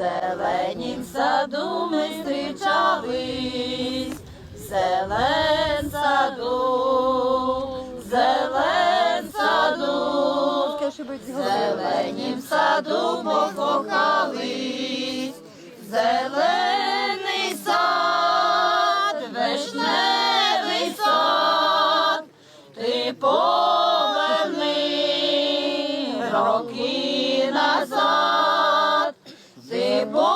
Зеленім саду ми зустрічались, зелен саду, зелен саду, зеленім саду покохались, зелений сад, вишневий сад, ти поверни роки назад. Ти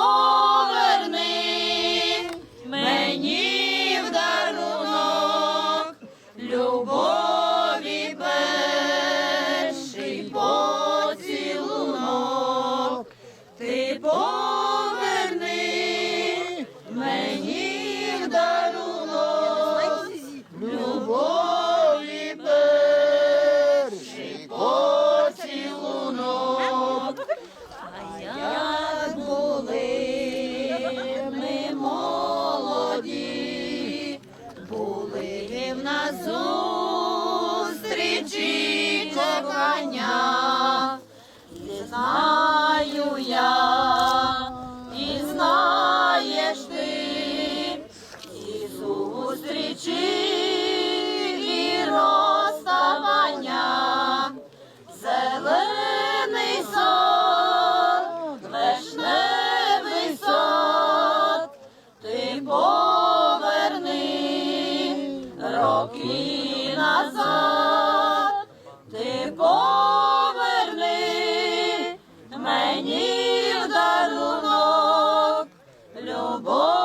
були в нас зустрічі кохання. роки назад ти поверни мені в дарунок любов.